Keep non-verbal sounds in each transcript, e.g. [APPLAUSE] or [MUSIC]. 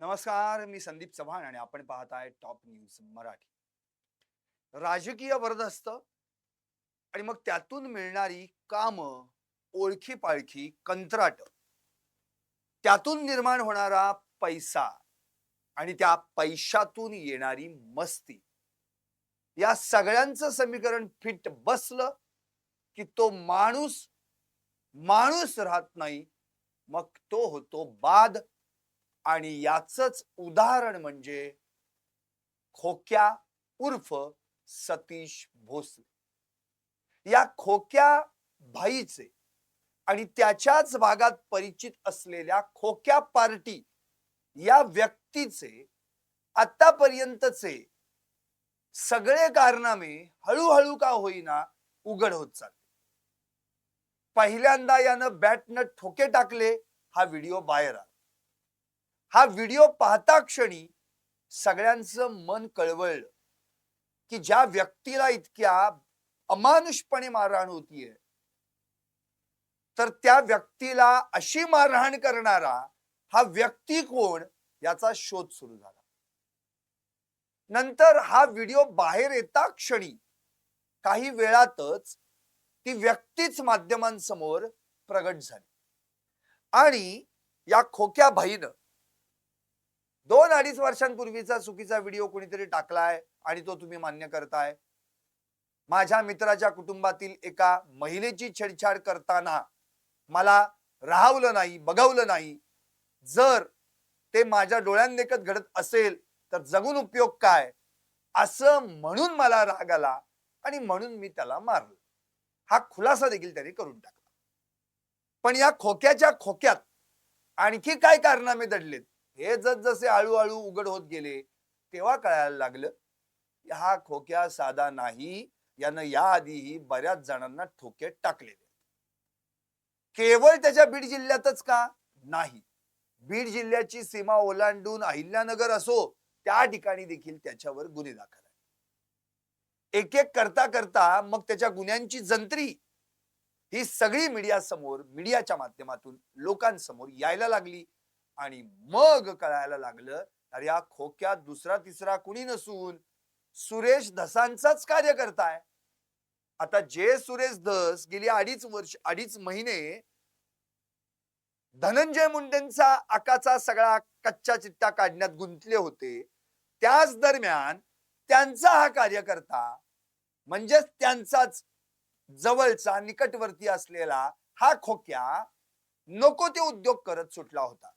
नमस्कार मी संदीप चव्हाण आणि आपण पाहत आहे टॉप न्यूज मराठी. राजकीय वरदस्त आणि मग त्यातून मिळणारी काम ओळखी पाळखी कंत्राट. त्यातून निर्माण होणारा पैसा आणि त्या पैशातून येणारी मस्ती. या सगळ्यांचं समीकरण फिट बसलं की तो माणूस माणूस राहत नाही मग तो होतो बाद. आणि याचच उदाहरण म्हणजे खोक्या उर्फ सतीश भोसले. या खोक्या भाईचे आणि त्याच्याच भागात परिचित असलेल्या खोक्या पार्टी या व्यक्तीचे आतापर्यंतचे सगळे कारनामे हळूहळू का होईना उघड होत चालले. पहिल्यांदा यानं बॅटनं ठोके टाकले हा व्हिडिओ बाहेर आला. हा व्हिडिओ पाहता क्षणी सगळ्यांचं मन कळवळलं की ज्या व्यक्तीला इतक्या अमानुषपणे मारहाण होतीये तर त्या व्यक्तीला अशी मारहाण करणारा हा व्यक्ती कोण याचा शोध सुरू झाला. नंतर हा व्हिडिओ बाहेर येता क्षणी काही वेळातच ती व्यक्तीच माध्यमांसमोर प्रगट झाली आणि या खोक्या भाईनं दोन अडीच वर्षांपूर्वीचा चुकीचा व्हिडिओ कोणीतरी टाकलाय आणि तो तुम्ही मान्य करताय. माझ्या मित्राच्या कुटुंबातील एका महिलेची छेडछाड करताना मला राहवलं नाही बघवलं नाही. जर ते माझ्या डोळ्यांदेखत घडत असेल तर जगून उपयोग काय? असं म्हणून मला राग आला आणि म्हणून मी त्याला मारलं. हा खुलासा देखील त्याने करून टाकला. पण या खोक्याच्या खोक्यात आणखी काय कारणामे दडलेत? हे जसे हळूहळू उघड होत गेले तेव्हा कळायला लागलं हा खोक्या साधा नाही यानं याआधीही बऱ्याच जणांना ठोके टाकलेले केवळ त्याच्या बीड जिल्ह्यातच का? नाही. बीड जिल्ह्याची सीमा ओलांडून अहिल्यानगर असो त्या ठिकाणी देखील त्याच्यावर गुन्हे दाखल आहे एक एक करता करता मग त्याच्या गुन्ह्यांची जंत्री ही सगळी मीडिया समोर मीडियाच्या माध्यमातून लोकांसमोर यायला लागली. आणि मग कळायला लागलं तर या खोक्यात दुसरा तिसरा कुणी नसून सुरेश धसांचाच कार्य करताय आता जे सुरेश धस गेली अडीच वर्ष अडीच महिने धनंजय मुंडेंचा आकाचा सगळा कच्चा चिट्टा काढण्यात गुंतले होते त्याच दरम्यान त्यांचा हा कार्यकर्ता म्हणजेच त्यांचाच जवळचा निकटवर्ती असलेला हा खोक्या नको ते उद्योग करत सुटला होता.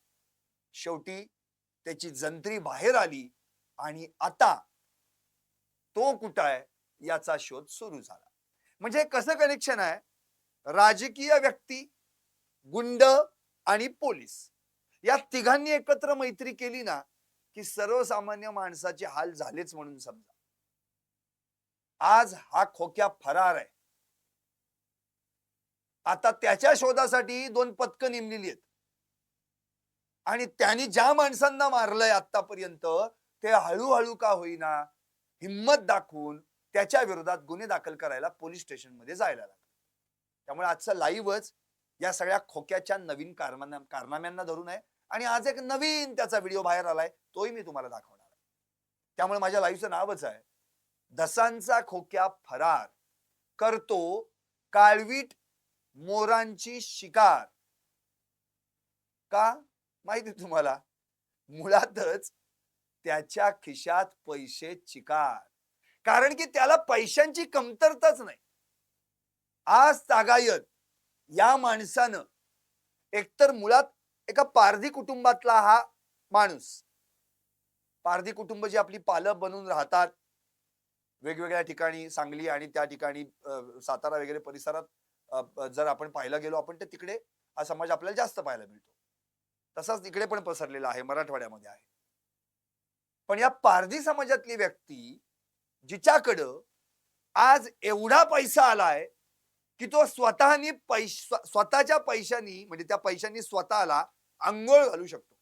शेवटी त्याची जंत्री बाहेर आली आणि आता तो कुठं आहे याचा शोध सुरू झाला. म्हणजे कसं कनेक्शन आहे? राजकीय व्यक्ती गुंड आणि पोलीस. या तिघांनी एकत्र मैत्री केली ना की सर्वसामान्य माणसाचे हाल झालेच म्हणून समजा. आज हा खोक्या फरार आहे. आता त्याच्या शोधासाठी दोन पथकं नेमलेली आहेत. आणि त्यांनी ज्या माणसांना मारलंय आतापर्यंत ते हळूहळू का होईना हिम्मत दाखवून त्याच्या विरोधात गुन्हे दाखल करायला पोलीस स्टेशनमध्ये जायला लागलं. त्यामुळे आजचं लाईव्हच या सगळ्या खोक्याच्या नवीन कारनाम्या कारनाम्यांना धरून आहे. आणि आज एक नवीन त्याचा व्हिडिओ बाहेर आलाय तोही मी तुम्हाला दाखवणार आहे. त्यामुळे माझ्या लाईव्हचं नावच आहे धसांचा खोक्या फरार करतो काळवीट मोरांची शिकार. का? माहिती तुम्हाला? मुळातच त्याच्या खिशात पैसे चिकार. कारण की त्याला पैशांची कमतरताच नाही. आज तागायत या माणसानं एकतर मुळात एका पारधी कुटुंबातला हा माणूस पारधी कुटुंब जी आपली पालक बनून राहतात वेगवेगळ्या ठिकाणी सांगली आणि त्या ठिकाणी सातारा वगैरे परिसरात जर आपण पाहायला गेलो आपण तर तिकडे हा समाज आपल्याला जास्त पाहायला मिळतो. तसाच इकडे पण पसरलेला आहे मराठवाड्यामध्ये आहे. पण या पारधी समाजातली व्यक्ती जिच्याकडं आज एवढा पैसा आलाय की तो स्वतःनी पैश स्वतःच्या पैशानी म्हणजे त्या पैशांनी स्वतःला आंघोळ घालू शकतो.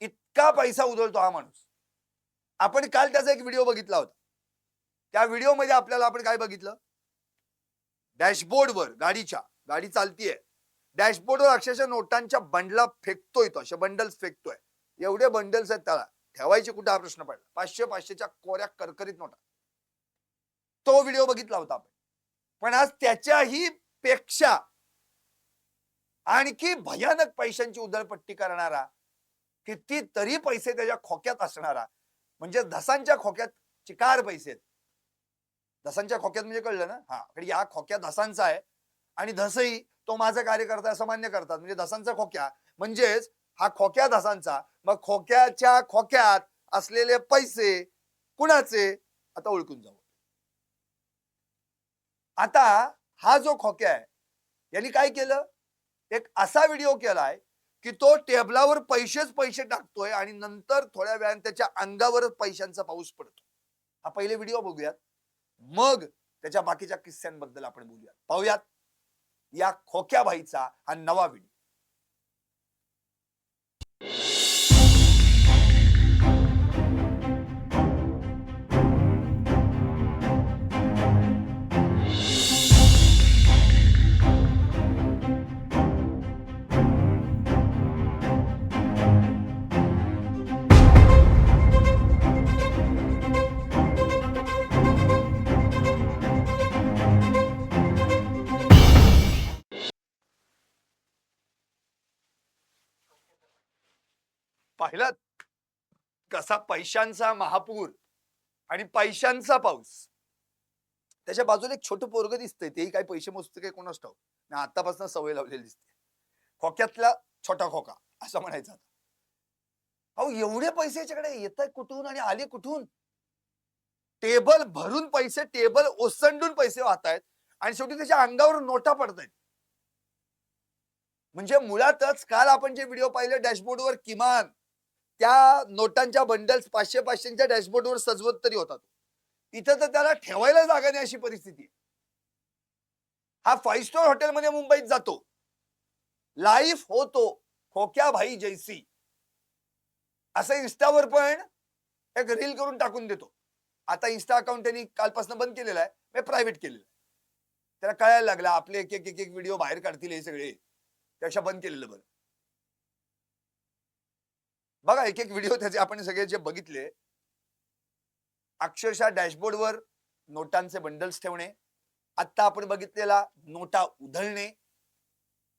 इतका पैसा उधळतो हा माणूस. आपण काल त्याचा एक व्हिडिओ बघितला होता. त्या व्हिडिओमध्ये आपल्याला आपण काय बघितलं? डॅशबोर्डवर गाडीच्या गाडी चालतीये. डॅशबोर्डवर अक्षरशः नोटांच्या बंडला फेकतोय तो. असे बंडल्स फेकतोय. एवढे बंडल्स आहेत त्याला. ठेवायचे कुठे? हा प्रश्न पडला. पाचशे पाचशेच्या कोऱ्या करकरीत नोटा. तो व्हिडिओ बघितला होता आपण. पण आज त्याच्याही पेक्षा आणखी भयानक पैशांची उधळपट्टी करणारा कितीतरी पैसे त्याच्या खोक्यात असणारा म्हणजे धसांच्या खोक्यात चिकार पैसे आहेत. धसांच्या खोक्यात म्हणजे कळलं ना? हा. कारण या खोक्या धसांचा आहे आणि धसही तो माझा कार्यकर्ता असं मान्य करतात. म्हणजे धसांचा खोक्या. म्हणजेच हा खोक्या धसांचा मग खोक्याच्या खोक्यात असलेले पैसे कुणाचे? आता ओळखून जाऊ. आता हा जो खोक्या आहे यांनी काय केलं? एक असा व्हिडिओ केलाय की तो टेबलावर पैसेच पैसे टाकतोय आणि नंतर थोड्या वेळाने त्याच्या अंगावरच पैशांचा पाऊस पडतो. हा पहिले व्हिडिओ बघूयात. मग त्याच्या बाकीच्या किस्स्यांबद्दल आपण बोलूयात. पाहूयात. या खोक्या भाईचा हा नवा व्हिडिओ पाहिलं कसा पैशांचा महापूर आणि पैशांचा पाऊस. त्याच्या बाजूला एक छोटं पोरग दिसतंय. तेही काही पैसे मोजते काही कोणाच ठाऊ ना आतापासून सवय लावलेली दिसते. खोक्यातला छोटा खोका असं म्हणायचं अहो एवढे पैसे याच्याकडे येत कुठून आणि आले कुठून? टेबल भरून पैसे टेबल ओसंडून पैसे वाहत आहेत आणि शेवटी त्याच्या अंगावर नोटा पडतायत. म्हणजे मुळातच काल आपण जे व्हिडिओ पाहिले डॅशबोर्डवर किमान त्या नोटांच्या बंडल्स पाचशे पाचशेच्या डॅशबोर्डवर सजवत तरी होता तो इथं तर त्याला ठेवायला जागा नाही अशी परिस्थिती. आहे. हा फाईव्ह स्टार हॉटेलमध्ये मुंबईत जातो. लाईफ होतो खोक्या भाई जैसी. असं इन्स्टावर पण एक रील करून टाकून देतो. आता इन्स्टा अकाउंट त्यांनी कालपासून बंद केलेलं आहे मी प्रायव्हेट केलेलं आहे. त्याला कळायला लागला आपले एक एक एक एक व्हिडिओ बाहेर काढतील हे सगळे. त्यापेक्षा बंद केलेलं बरं. बघा एक एक व्हिडिओ त्याचे आपण सगळे जे बघितले अक्षरशः डॅशबोर्डवर नोटांचे बंडल्स ठेवणे आत्ता आपण बघितलेला नोटा उधळणे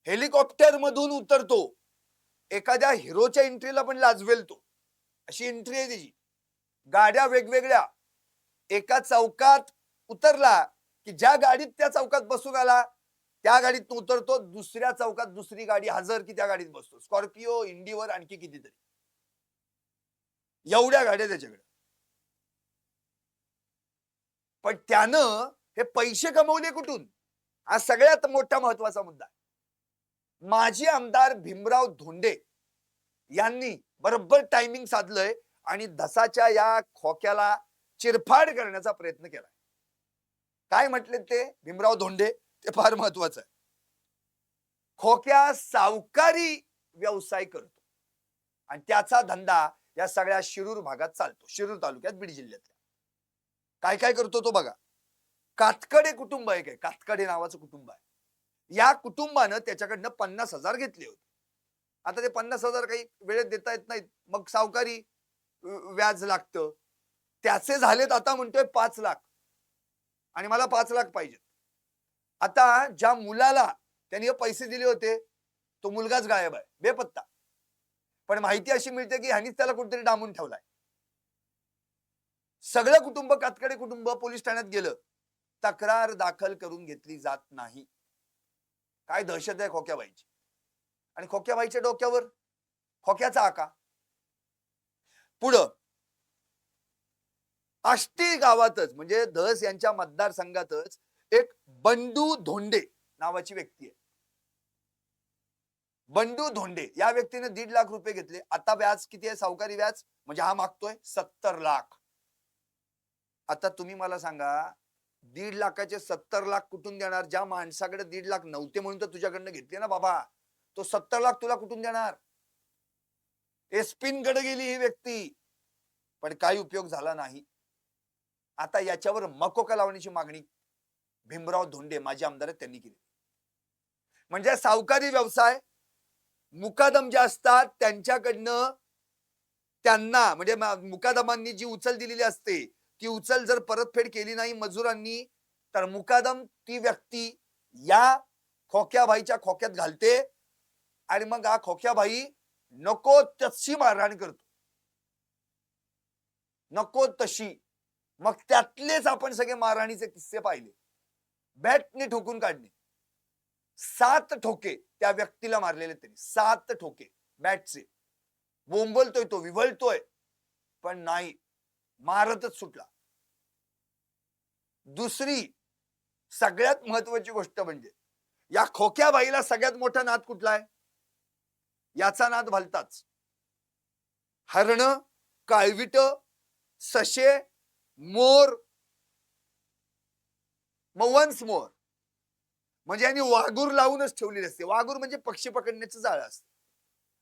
हेलिकॉप्टर मधून उतरतो एखाद्या हिरोच्या एंट्रीला पण लाजवेल तो. अशी एंट्री आहे त्याची गाड्या वेगवेगळ्या एका चौकात उतरला की ज्या गाडीत त्या चौकात बसून आला त्या गाडीत उतरतो दुसऱ्या चौकात दुसरी गाडी हजर की त्या गाडीत बसतो. स्कॉर्पिओ इंडिवर आणखी कितीतरी. एवढ्या गाड्या त्याच्याकडे. पण त्यानं हे पैसे कमवले कुठून? हा सगळ्यात मोठा महत्त्वाचा मुद्दा माजी आमदार भीमराव धोंडे यांनी बरोबर टायमिंग साधलंय आणि धसाच्या या खोक्याला चिरफाड करण्याचा प्रयत्न केला काय म्हटले ते? भीमराव धोंडे ते फार महत्वाचं आहे. खोक्या सावकारी व्यवसाय करतो. आणि त्याचा धंदा या सगळ्या शिरूर भागात चालतो. शिरूर तालुक्यात बीड जिल्ह्यातल्या. काय काय करतो तो बघा. कातकडे कुटुंब आहे. काय कातकडे नावाचं कुटुंब आहे. या कुटुंबानं त्याच्याकडनं पन्नास हजार घेतले होते. आता ते पन्नास हजार काही वेळेत देता येत नाहीत. मग सावकारी व्याज लागतं. त्याचे झालेत आता म्हणतोय पाच लाख. आणि मला पाच लाख पाहिजेत. आता ज्या मुलाला त्यांनी पैसे दिले होते तो मुलगाच गायब आहे. बेपत्ता. पण माहिती अशी मिळते की ह्यानीच त्याला कुठेतरी डांबून ठेवलाय. सगळं कुटुंब कातकडे कुटुंब पोलीस ठाण्यात गेलं तक्रार दाखल करून घेतली जात नाही. काय दहशत आहे खोक्याबाईची? आणि खोक्याबाईच्या डोक्यावर? खोक्याचा आका? पुढं. आष्टी गावातच म्हणजे धस यांच्या मतदारसंघातच एक बंडू धोंडे नावाची व्यक्ती आहे. बंडू धोंडे या व्यक्तीने दीड लाख रुपये घेतले. आता व्याज किती आहे? सावकारी व्याज? म्हणजे हा मागतोय सत्तर लाख. आता तुम्ही मला सांगा दीड लाखाचे सत्तर लाख कुठून देणार? ज्या माणसाकडे दीड लाख नव्हते म्हणून तर तुझ्याकडनं घेतले ना बाबा. तो सत्तर लाख तुला कुठून देणार? एसपिन गड गेली ही व्यक्ती. पण काही उपयोग झाला नाही. आता याच्यावर मकोका लावण्याची मागणी भीमराव धोंडे माजी आमदार त्यांनी केली. म्हणजे सावकारी व्यवसाय मुकादम जे असतात त्यांच्याकडनं त्यांना म्हणजे मुकादमांनी जी उचल दिलेली असते ती उचल जर परतफेड केली नाही मजुरांनी तर मुकादम ती व्यक्ती या खोक्याबाईच्या खोक्यात घालते आणि मग हा खोक्याबाई नको तशी मारहाण करतो. नको तशी. मग त्यातलेच आपण सगळे मारहाणीचे किस्से पाहिले. बॅटने ठोकून काढणे सात ठोके त्या व्यक्तीला मारलेले त्यांनी. सात ठोके. बॅटचे बोंबलतोय तो विवळतोय पण नाही. मारतच सुटला. दुसरी सगळ्यात महत्वाची गोष्ट म्हणजे या खोक्या बाईला सगळ्यात मोठा नाद कुठला आहे? याचा नाद भलताच. हरण काळविट सशे मोर. मवन्स मोर. म्हणजे यांनी वाघूर लावूनच ठेवलेली असते. वाघूर म्हणजे पक्षी पकडण्याचं जाळं असतं.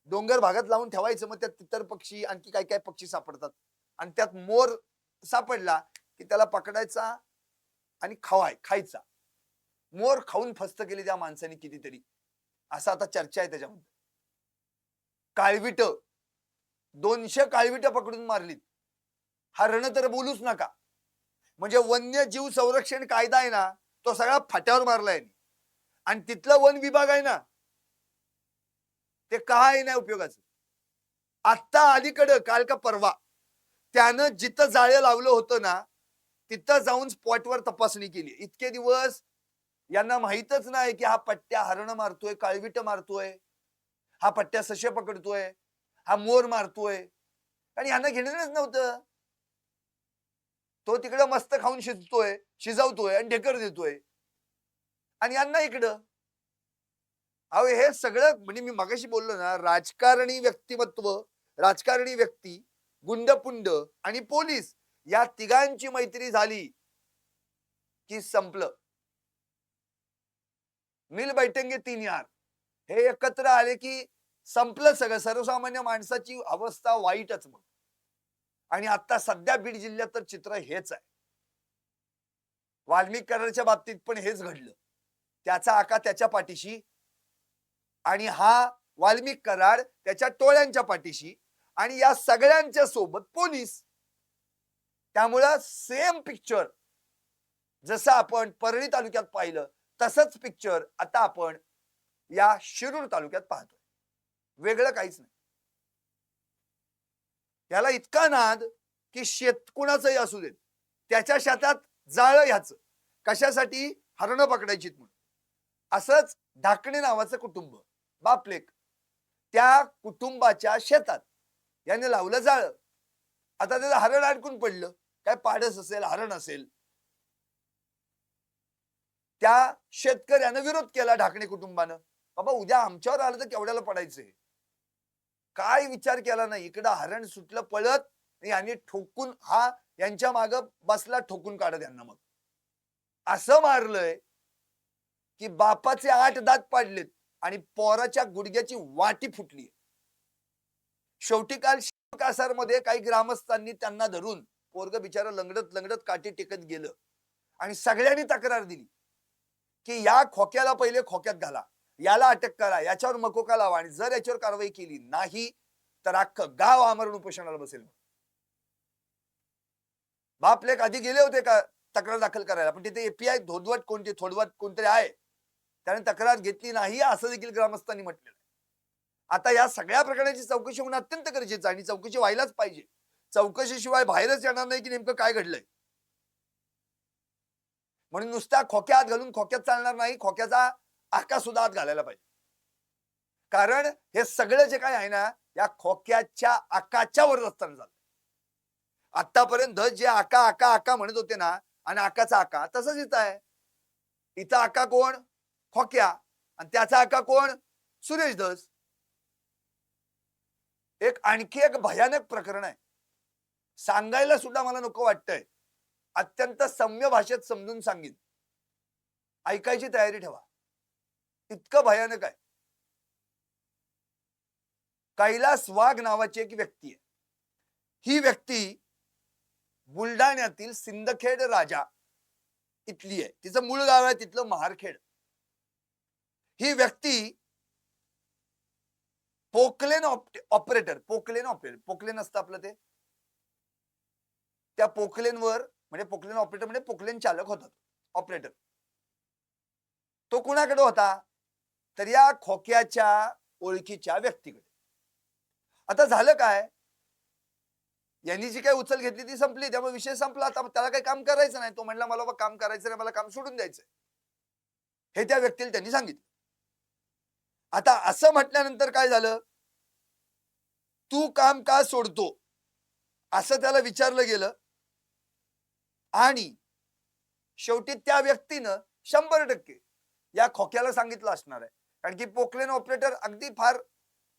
डोंगर भागात लावून ठेवायचं मग त्यात इतर पक्षी आणखी काय काय पक्षी सापडतात. आणि त्यात मोर सापडला की त्याला पकडायचा आणि खवाय खायचा. मोर खाऊन फस्त केली त्या माणसाने कितीतरी. असं आता चर्चा आहे त्याच्यामध्ये. काळविट. दोनशे काळविट पकडून मारलीत. हरण तर बोलूच नका. म्हणजे वन्यजीव संरक्षण कायदा आहे ना तो सगळा फाट्यावर मारलाय आणि तिथला वन विभाग आहे ना ते काय नाही उपयोगाचं. आत्ता अलीकडं काल का परवा त्यानं जिथं जाळं लावलं होतं ना तिथं जाऊन स्पॉटवर तपासणी केली. इतके दिवस यांना माहीतच नाही की हा पट्ट्या हरण मारतोय काळवीट मारतोय हा पट्ट्या सशे पकडतोय हा मोर मारतोय. आणि यांना घेणारच नव्हतं. तो तिकडं मस्त खाऊन शिजतोय शिजवतोय आणि ढेकर देतोय. आणि यांना इकडं. अहो हे सगळं म्हणजे मी मागाशी बोललो ना राजकारणी व्यक्तिमत्व राजकारणी व्यक्ती गुंडपुंड आणि पोलीस या तिघांची मैत्री झाली की संपलं. मिल बैठेंगे तीन यार. हे एकत्र आले की संपलं सगळं. सर्वसामान्य माणसाची अवस्था वाईटच मग. आणि आता सध्या बीड जिल्ह्यात तर चित्र हेच आहे. वाल्मिक कराडच्या बाबतीत पण हेच घडलं. त्याचा आका त्याच्या पाठीशी. आणि हा वाल्मिक कराड त्याच्या टोळ्यांच्या पाठीशी. आणि या सगळ्यांच्या सोबत पोलीस. त्यामुळं सेम पिक्चर जसं आपण परळी तालुक्यात पाहिलं तसंच पिक्चर आता आपण या शिरूर तालुक्यात पाहतोय. वेगळं काहीच नाही. याला इतका नाद की शेत कुणाचंही असू देत त्याच्या शेतात जाळं ह्याचं. कशासाठी? हरणं पकडायची म्हणून. असंच ढाकणे नावाचं कुटुंब. बापलेक. त्या कुटुंबाच्या शेतात याने लावलं जाळ. आता त्याचं हरण अडकून पडलं. काय पाडस असेल हरण असेल. त्या शेतकऱ्यानं विरोध केला ढाकणे कुटुंबानं. बाबा उद्या आमच्यावर आलं तर केवढ्याला पडायचंय काय विचार केला नाही. इकडं हरण सुटलं पळत आणि ठोकून हा यांच्या माग बसला ठोकून काढत यांना मग. असं मारलंय की बापाचे आठ दात पाडलेत आणि पोराच्या गुडघ्याची वाटी फुटली. शेवटी काल कासारमध्ये काही ग्रामस्थांनी त्यांना धरून पोरग बिचारा लंगडत लंगडत काठी टेकत गेलं आणि सगळ्यांनी तक्रार दिली की या खोक्याला पहिले खोक्यात घाला याला अटक करा याच्यावर मकोका लावा आणि जर याच्यावर कारवाई केली नाही तर अख्खं गाव आमरण उपोषणाला बसेल बापलेक आधी गेले होते का तक्रार दाखल करायला? पण तिथे एपीआय धोदवट कोणती थोडवट कोणतरी आहे. त्याने तक्रार घेतली नाही असं देखील ग्रामस्थांनी म्हटलेलं आहे. आता या सगळ्या प्रकरणाची चौकशी होणं अत्यंत गरजेचं आहे आणि चौकशी व्हायलाच पाहिजे. चौकशीशिवाय बाहेरच येणार नाही की नेमकं काय घडलंय? म्हणून नुसत्या खोक्यात घालून खोक्यात चालणार नाही खोक्याचा आका सुद्धा आत घालायला पाहिजे. कारण हे सगळं जे काय आहे ना या खोक्याच्या आकाच्या वर रस्त्याने झालं. आतापर्यंत जे आका आका आका म्हणत होते ना आणि आकाचा आका तसंच इथं आहे. इथं आका कोण? खोक्या आणि त्याचा आका कोण? सुरेश दस एक आणखी एक भयानक प्रकरण आहे. सांगायला सुद्धा मला नको वाटतंय. अत्यंत सम्य भाषेत समजून सांगेन. ऐकायची तयारी ठेवा. इतकं भयानक आहे. कैलास वाघ नावाची एक व्यक्ती आहे. ही व्यक्ती बुलढाण्यातील सिंदखेड राजा इथली आहे. तिचं मूळ गाव आहे तिथलं महारखेड. ही व्यक्ती poclain operator poclain operator poclain असतं आपलं ते. त्या पोकलेनवर म्हणजे पोकलेन ऑपरेटर म्हणजे पोकलेन चालक होता ऑपरेटर तो कुणाकडे होता? तर या खोक्याच्या ओळखीच्या व्यक्तीकडे. आता झालं काय? यांनी जी काही उचल घेतली ती संपली त्यामुळे विषय संपला. आता त्याला काही काम करायचं नाही. तो म्हणला मला काम करायचं नाही मला काम सोडून द्यायचं हे त्या व्यक्तीला त्यांनी सांगितलं. आता असं म्हटल्यानंतर काय झालं? तू काम का सोडतो? असं त्याला विचारलं गेलं. आणि शेवटी त्या व्यक्तीनं शंभर टक्के या खोक्याला सांगितलं असणार आहे. कारण की पोकलेन ऑपरेटर अगदी फार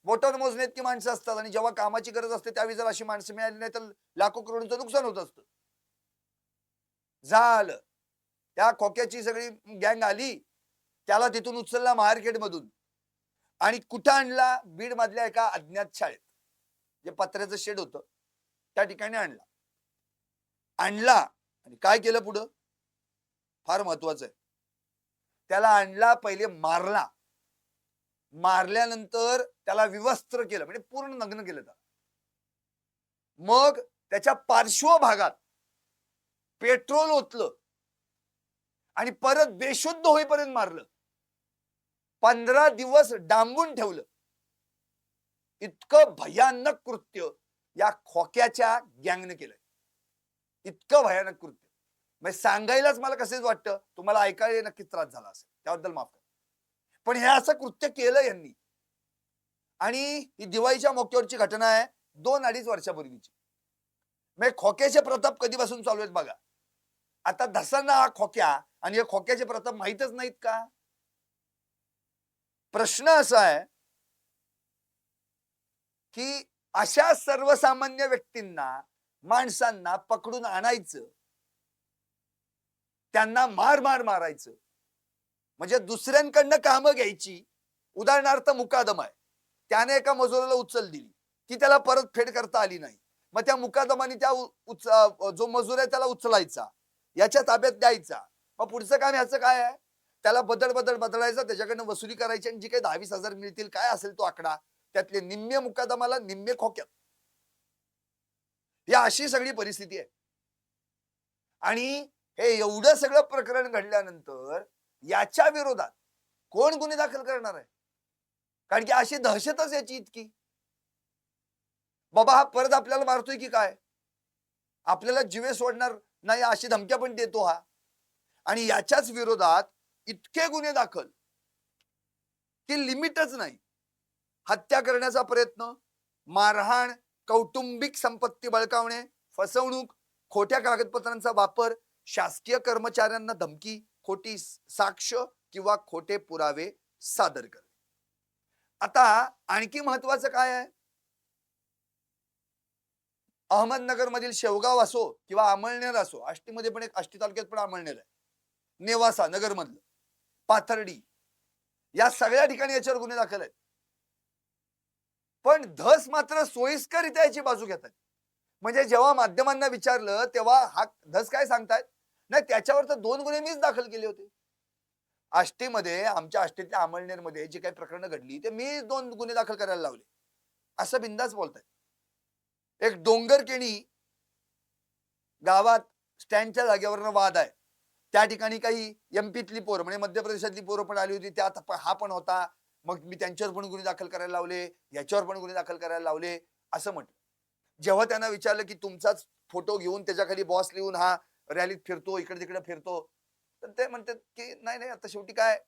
बोटावर मोजण्यात इतकी माणसं असतात आणि जेव्हा कामाची गरज असते त्यावेळी जर अशी माणसं मिळाली नाही तर लाखो करोडचं नुकसान होत असतं. झालं. त्या खोक्याची सगळी गँग आली. त्याला तिथून उचलला मार्केट मधून आणि कुठं आणला? बीड मधल्या एका अज्ञात शाळेत. जे पत्र्याचं शेड होतं. त्या ठिकाणी आणला. आणला. आणि काय केलं पुढं? फार महत्वाचं आहे. त्याला आणला पहिले मारला. मारल्यानंतर त्याला विवस्त्र केलं. म्हणजे पूर्ण नग्न केलं त्याला. मग त्याच्या पार्श्व भागात पेट्रोल ओतलं. आणि परत बेशुद्ध होईपर्यंत मारलं. पंधरा दिवस डांबून ठेवलं. इतकं भयानक कृत्य या खोक्याच्या गँगनं केलंय. इतकं भयानक कृत्य. म्हणजे सांगायलाच मला कसेच वाटतं? तुम्हाला ऐकायला नक्कीच त्रास झाला असेल. त्याबद्दल माफ करा. पण हे असं कृत्य केलं यांनी. आणि ही दिवाळीच्या मोक्यावरची घटना आहे दोन अडीच वर्षापूर्वीची. म्हणजे खोक्याचे प्रताप कधीपासून चालू आहेत बघा. आता धसांना हा खोक्या आणि हे खोक्याचे प्रताप माहीतच नाहीत का? प्रश्न असा आहे की अशा सर्वसामान्य व्यक्तींना माणसांना पकडून आणायचं त्यांना मार मार मारायचं म्हणजे दुसऱ्यांकडनं कामं घ्यायची उदाहरणार्थ मुकादम आहे. त्याने एका मजुराला उचल दिली ती त्याला परत फेड करता आली नाही. मग त्या मुकादमाने त्या उच- जो मजूर आहे त्याला उचलायचा याच्या ताब्यात द्यायचा. मग पुढचं काम ह्याचं काय आहे? त्याला बदल बदल बदलायचा. त्याच्याकडनं वसुली करायची आणि जी काही दहावीस हजार मिळतील काय असेल तो आकडा? त्यातले निम्मे मुकादमाला निम्मे खोक्यात. या अशी सगळी परिस्थिती आहे. आणि हे एवढं सगळं प्रकरण घडल्यानंतर याच्या विरोधात कोण गुन्हे दाखल करणार आहे? कारण की अशी दहशतच याची इतकी. बाबा हा परत आपल्याला मारतोय की काय? आपल्याला जीवे सोडणार नाही अशी धमक्या पण देतो हा. आणि याच्याच विरोधात इतके गुन्हे दाखल की लिमिटच नाही. हत्या करण्याचा प्रयत्न मारहाण कौटुंबिक संपत्ती बळकावणे फसवणूक खोट्या कागदपत्रांचा वापर शासकीय कर्मचाऱ्यांना धमकी खोटी साक्ष किंवा खोटे पुरावे सादर करणे. आता आणखी महत्वाचं काय आहे? अहमदनगर मधील शेवगाव असो किंवा अमळनेर असो आष्टीमध्ये पण एक आष्टी तालुक्यात पण अमळनेर आहे. नेवासा नगर मधलं पाथर्डी. या सगळ्या ठिकाणी याच्यावर गुन्हे दाखल आहेत. पण धस मात्र सोयीस्करित्या याची बाजू घेतात म्हणजे जेव्हा माध्यमांना विचारलं तेव्हा हा धस काय सांगतायत? नाही त्याच्यावर तर दोन गुन्हे मीच दाखल केले होते. आष्टीमध्ये आमच्या आष्टीतल्या अमळनेरमध्ये जी काही प्रकरणं घडली ते मी दोन गुन्हे दाखल करायला लावले. असं बिंदास बोलतायत. एक डोंगरकेणी गावात स्टँडच्या जागेवरनं वाद आहे. त्या ठिकाणी काही एमपीतली पोरं म्हणजे मध्य प्रदेशातली पोरं पण आली होती त्यात हा पण होता. मग मी त्यांच्यावर पण गुन्हे दाखल करायला लावले याच्यावर पण गुन्हे दाखल करायला लावले असं म्हटलं. जेव्हा त्यांना विचारलं की तुमचाच फोटो घेऊन त्याच्याखाली बॉस लिहून हा रॅलीत फिरतो इकडे तिकडे फिरतो तर ते म्हणतात की नाही नाही आता शेवटी काय?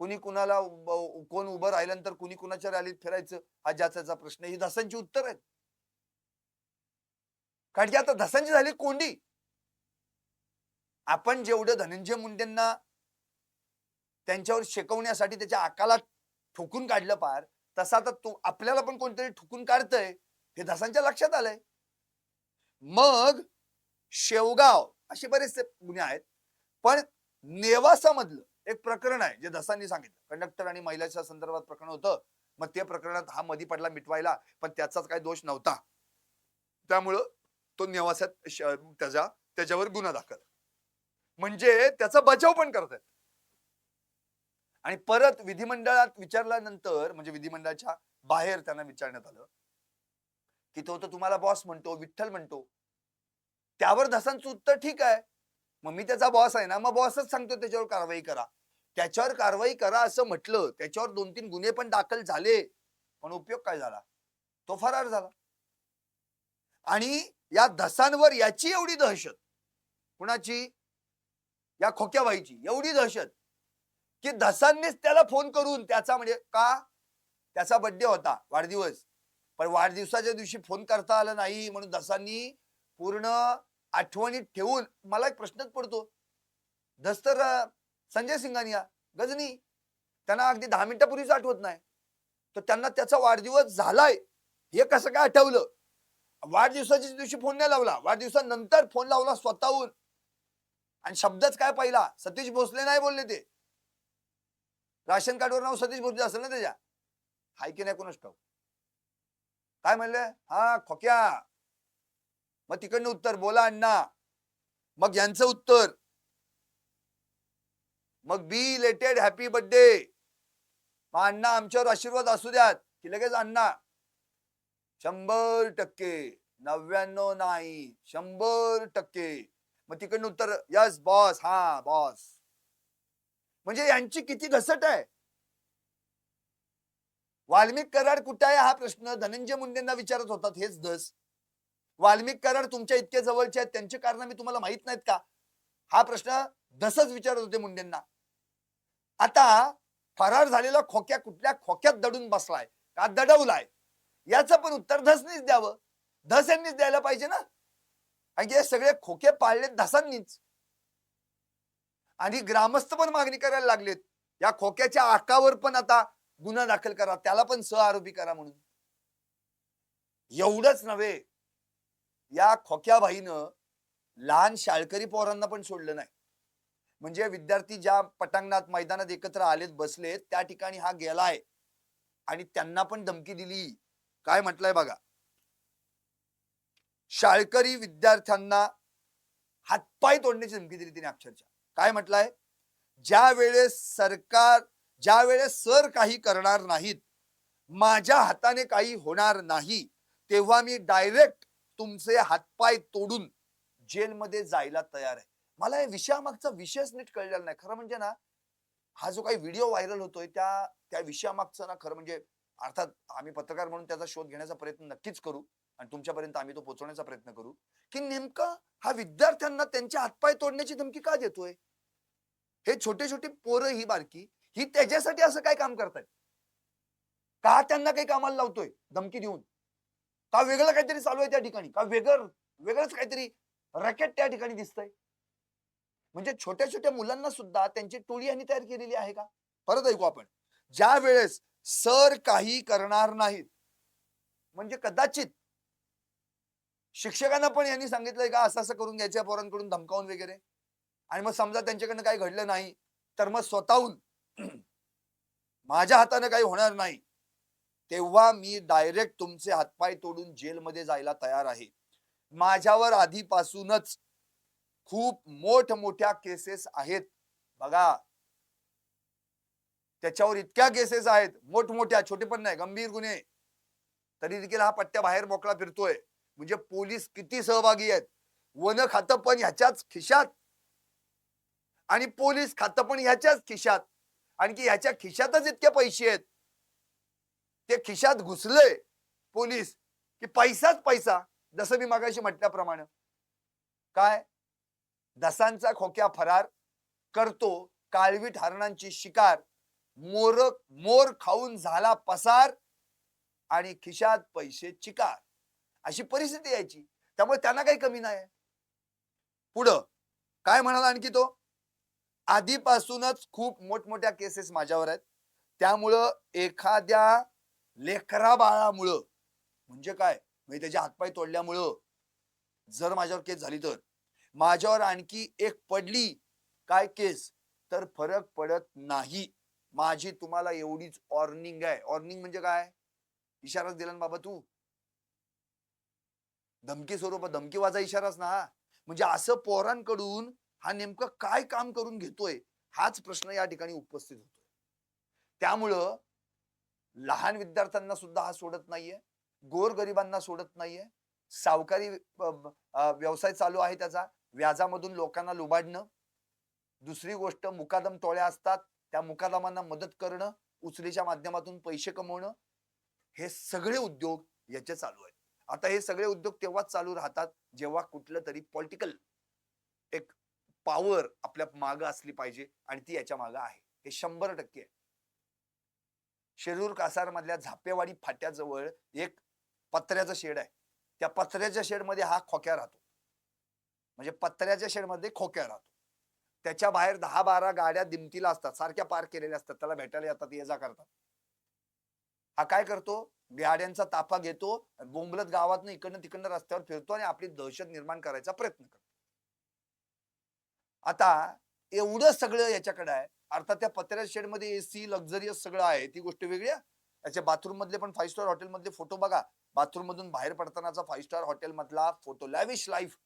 कुणी कुणाला कोण उभं राहिल्यानंतर कुणी कुणाच्या रॅलीत फिरायचं? हा ज्याचा प्रश्न ही धसांची उत्तर आहेत. कारण की आता धसांची झाली कोंडी. आपण जेवढं धनंजय मुंडेंना त्यांच्यावर शेकवण्यासाठी त्याच्या आकाला ठोकून काढलं पार तसा आता तो आपल्याला पण कोणतरी ठोकून काढतंय हे धसांच्या लक्षात आलंय. मग शेवगाव असे बरेचसे गुन्हे आहेत पण नेवासा मधलं एक प्रकरण आहे जे धसांनी सांगितलं. कंडक्टर आणि महिलाच्या संदर्भात प्रकरण होतं मग ते प्रकरणात हा मधी पडला मिटवायला पण त्याचाच काही दोष नव्हता. त्यामुळं तो नेवासात त्याचा त्याच्यावर गुन्हा दाखल. म्हणजे त्याचा बचाव पण करतायत. आणि परत विधिमंडळात विचारल्यानंतर म्हणजे विधिमंडळाच्या बाहेर त्यांना विचारण्यात आलं की तो तर तुम्हाला बॉस म्हणतो विठ्ठल म्हणतो. त्यावर धसांचं उत्तर ठीक आहे. मग मी त्याचा बॉस आहे ना मग बॉसच सांगतो त्याच्यावर कारवाई करा. त्याच्यावर कारवाई करा असं म्हटलं त्याच्यावर दोन तीन गुन्हे पण दाखल झाले. पण उपयोग काय झाला? तो फरार झाला. आणि या धसांवर याची एवढी दहशत. कुणाची? या खोक्या व्हायची एवढी दहशत की धसांनीच त्याला फोन करून त्याचा म्हणजे का? त्याचा बर्थडे होता वाढदिवस. पण वाढदिवसाच्या दिवशी फोन करता आला नाही म्हणून धसांनी पूर्ण आठवणीत ठेवून मला एक प्रश्नच पडतो. धस तर संजय सिंगानिया गजनी त्यांना अगदी दहा मिनिटापूर्वीच आठवत नाही. तर त्यांना त्याचा वाढदिवस झालाय हे कसं काय आठवलं? वाढदिवसाच्या दिवशी फोन नाही लावला. वाढदिवसानंतर फोन लावला स्वतःहून. आणि शब्दच काय पहिला? सतीश भोसले नाही बोलले ते. राशन कार्डवर नाव सतीश भोसले असेल ना त्याच्या? हाय की नाही कोणाच ठाऊ काय म्हणले? हा खोक्या. मग तिकडनं उत्तर बोला अण्णा. मग यांचं उत्तर. मग बी लेटेड हॅपी बर्थडे मग अण्णा आमच्यावर आशीर्वाद असू द्यात की लगेच अण्णा. शंभर टक्के. नव्याण्णव नाही शंभर टक्के. मग तिकडनं उत्तर यस बॉस हा बॉस. म्हणजे यांची किती घसट आहे. वाल्मिक कराड कुठे आहे हा प्रश्न? धनंजय मुंडेंना विचारत होतात हेच दस वाल्मिक कराड तुमच्या इतके जवळचे आहेत त्यांचे कारण मी तुम्हाला माहीत नाहीत का? हा प्रश्न दसच विचारत होते मुंडेंना. आता फरार झालेला खोक्या कुठल्या खोक्यात दडून बसलाय का दडवलाय? याचं पण उत्तर धसनीच द्यावं. धस यांनीच द्यायला पाहिजे ना? आणि हे सगळे खोके पाळले धसांनीच. आणि ग्रामस्थ पण मागणी करायला लागलेत. या खोक्याच्या आकावर पण आता गुन्हा दाखल करा त्याला पण सह आरोपी करा म्हणून. एवढंच नव्हे. या खोक्या भाईनं लहान शाळकरी पोरांना पण सोडलं नाही. म्हणजे विद्यार्थी ज्या पटांगणात मैदानात एकत्र आलेत बसलेत त्या ठिकाणी हा गेलाय. आणि त्यांना पण धमकी दिली. काय म्हटलंय बघा. शाळकरी विद्यार्थ्यांना हातपाय तोडण्याची धमकी दिली तिने अक्षरशः. काय म्हटलंय? ज्या वेळेस सरकार ज्या वेळेस सर काही करणार नाहीत माझ्या हाताने काही होणार नाही तेव्हा मी डायरेक्ट तुमचे हातपाय तोडून जेलमध्ये जायला तयार आहे. मला या विषयामागचा विषयच नीट कळलेला नाही. खरं म्हणजे ना हा जो काही व्हिडिओ व्हायरल होतोय त्या त्या विषयामागचं ना खरं म्हणजे अर्थात आम्ही पत्रकार म्हणून त्याचा शोध घेण्याचा प्रयत्न नक्कीच करू. आणि तुमच्यापर्यंत आम्ही तो पोहोचवण्याचा प्रयत्न करू. की नेमका हा विद्यार्थ्यांना त्यांचे हातपाय तोडण्याची धमकी का देतोय? हे छोटे छोटे पोरं ही बारकी ही त्याच्यासाठी असं काय काम करतायत? का त्यांना काही कामाला लावतोय? धमकी देऊन. का वेगळं काहीतरी चालू आहे त्या ठिकाणी? का वेगळं वेगळंच काहीतरी रॅकेट त्या ठिकाणी दिसतंय? म्हणजे छोट्या छोट्या मुलांना सुद्धा त्यांची टोळी यांनी तयार केलेली आहे का? परत ऐकू आपण. ज्या वेळेस सर काही करणार नाहीत म्हणजे कदाचित शिक्षकांना पण यांनी सांगितलंय का असं असं करून घ्यायचं पोरांकडून धमकावून वगैरे. आणि मग समजा त्यांच्याकडनं काही घडलं नाही तर मग स्वतःहून [CLEARS THROAT] माझ्या हाताने काही होणार नाही. तेव्हा मी डायरेक्ट तुमचे हातपाय तोडून जेलमध्ये जायला तयार आहे. माझ्यावर आधीपासूनच खूप मोठमोठ्या केसेस आहेत. बघा. त्याच्यावर इतक्या केसेस आहेत. मोठमोठ्या छोटे पण नाही गंभीर गुन्हे. तरी देखील हा पट्ट्या बाहेर मोकळा फिरतोय. म्हणजे पोलीस किती सहभागी आहेत? वन खातं पण ह्याच्याच खिशात. आणि पोलीस खातं पण ह्याच्याच खिशात. आणखी ह्याच्या खिशातच इतके पैसे आहेत. ते खिशात घुसले पोलीस की पैसाच पैसा. जसं मी मागाशी म्हटल्याप्रमाणे. काय? दसांचा खोक्या फरार करतो काळवीट हरणांची शिकार मोर मोर खाऊन झाला पसार आणि खिशात पैसे चिकार. अशी परिस्थिती यायची. त्यामुळे त्यांना काही कमी नाही. पुढं काय म्हणाला आणखी तो? आधीपासूनच खूप मोठमोठ्या केसेस माझ्यावर आहेत. त्यामुळं एखाद्या लेकरा बाळामुळं म्हणजे काय? म्हणजे त्याचे हातपाय तोडल्यामुळं जर माझ्यावर केस झाली तर. माझ्यावर आणखी एक पडली काय केस तर फरक पडत नाही. माझी तुम्हाला एवढीच ऑर्निंग आहे. ऑर्निंग म्हणजे काय? इशाराच दिला ना बाबा तू. धमकी स्वरूपात धमकीवाजा इशाराच ना. हा म्हणजे असं पोरांकडून हा नेमकं काय काम करून घेतोय हाच प्रश्न या ठिकाणी उपस्थित होतोय. त्यामुळं लहान विद्यार्थ्यांना सुद्धा हा सोडत नाहीये गोरगरिबांना सोडत नाहीये. सावकारी व्यवसाय चालू आहे त्याचा व्याजामधून लोकांना लुबाडणं. दुसरी गोष्ट मुकादम टोळ्या असतात त्या मुकादमांना मदत करणं उचलीच्या माध्यमातून पैसे कमवणं हे सगळे उद्योग याचे चालू आहेत. आता हे सगळे उद्योग तेव्हाच चालू राहतात जेव्हा कुठलं तरी पॉलिटिकल एक पॉवर आपल्या मागं असली पाहिजे आणि ती याच्या मागं आहे. हे शंभर टक्के आहे. शेरूर कासार मधल्या झापेवाडी फाट्याजवळ एक पत्र्याचं शेड आहे. त्या पत्र्याच्या शेडमध्ये हा खोक्या राहतो. म्हणजे पत्र्याच्या शेडमध्ये खोक्या राहतो. त्याच्या बाहेर दहा बारा गाड्या दिमतीला असतात. सारख्या पार्क केलेल्या असतात. त्याला भेटायला येतात ये जा करतात. हा काय करतो? गाड्यांचा ताफा घेतो बोंबलत गावातनं इकडनं तिकडनं रस्त्यावर फिरतो आणि आपली दहशत निर्माण करायचा प्रयत्न करतो. आता एवढं सगळं याच्याकडे आहे अर्थात त्या पत्र्या शेडमध्ये एसी लक्झरियस सगळं आहे ती गोष्ट वेगळी आहे. त्याच्या बाथरूम मधले पण फाईव्ह स्टार हॉटेल मधले फोटो बघा. बाथरूम मधून बाहेर पडतानाचा फाईव्ह स्टार हॉटेल मधला फोटो लॅविश लाईफ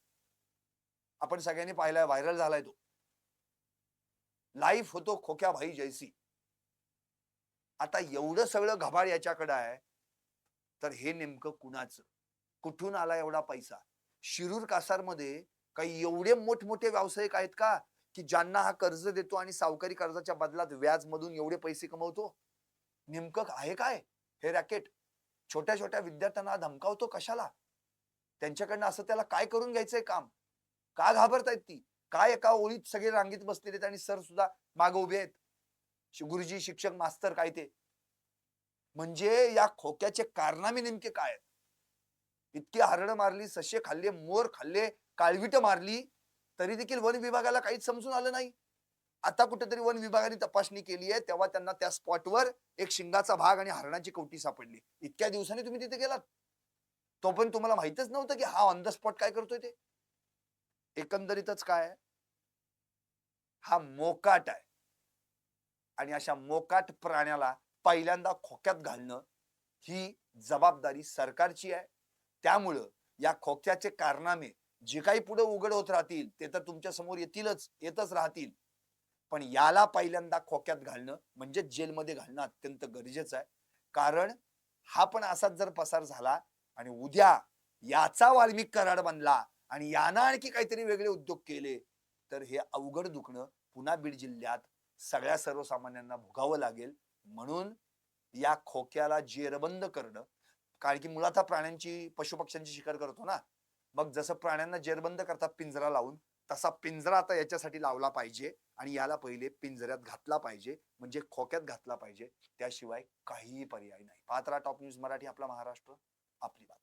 आपण सगळ्यांनी पाहिलाय व्हायरल झालाय तो. लाईफ होतो खोक्या भाई जैसी. आता एवढं सगळं घबाड याच्याकडे आहे तर हे नेमकं कुणाचं? कुठून आला एवढा पैसा? शिरूर कासारमध्ये काही एवढे मोठमोठे व्यावसायिक आहेत का की ज्यांना हा कर्ज देतो आणि सावकारी कर्जाच्या बदलात व्याज मधून एवढे पैसे कमवतो? नेमकं आहे काय हे रॅकेट? छोट्या छोट्या विद्यार्थ्यांना धमकावतो कशाला? त्यांच्याकडनं असं त्याला काय करून घ्यायचंय काम? का घाबरतायत ती? काय एका ओळीत सगळे रांगीत बसलेले आणि सर सुद्धा मागे उभे आहेत? गुरुजी शिक्षक मास्तर काय ते? म्हणजे या खोक्याचे कारनामे नेमके काय आहेत? इतकी हरणं मारली सशे खाल्ले मोर खाल्ले काळवीट मारली तरी देखील वन विभागाला काहीच समजून आलं नाही. आता कुठेतरी वन विभागाने तपासणी केली आहे तेव्हा त्यांना त्या स्पॉटवर एक शिंगाचा भाग आणि हरणाची कवटी सापडली. इतक्या दिवसांनी तुम्ही तिथे गेलात. तो पण तुम्हाला माहितच नव्हतं की हा ऑन द स्पॉट काय करतोय ते. एकंदरीतच काय हा मोकाट आहे. आणि अशा मोकाट प्राण्याला पहिल्यांदा खोक्यात घालणं ही जबाबदारी सरकारची आहे. त्यामुळं या खोक्याचे कारनामे जे काही पुढे उघड होत राहतील ते तर तुमच्यासमोर येतीलच येतच राहतील. पण याला पहिल्यांदा खोक्यात घालणं म्हणजे जेलमध्ये घालणं अत्यंत गरजेचं आहे. कारण हा पण असाच जर पसार झाला आणि उद्या याचा वाल्मिक कराड बनला आणि यानं आणखी काहीतरी वेगळे उद्योग केले तर हे अवघड दुखणं पुन्हा बीड जिल्ह्यात सगळ्या सर्वसामान्यांना भोगावं लागेल. म्हणून या खोक्याला जेरबंद करणं कारण की मुळात प्राण्यांची पशुपक्ष्यांची शिकार करतो ना. मग जसं प्राण्यांना जेरबंद करतात पिंजरा लावून तसा पिंजरा आता याच्यासाठी लावला पाहिजे आणि याला पहिले पिंजऱ्यात घातला पाहिजे म्हणजे खोक्यात घातला पाहिजे. त्याशिवाय काहीही पर्याय नाही. पात्रा टॉप न्यूज मराठी आपला महाराष्ट्र आपली बात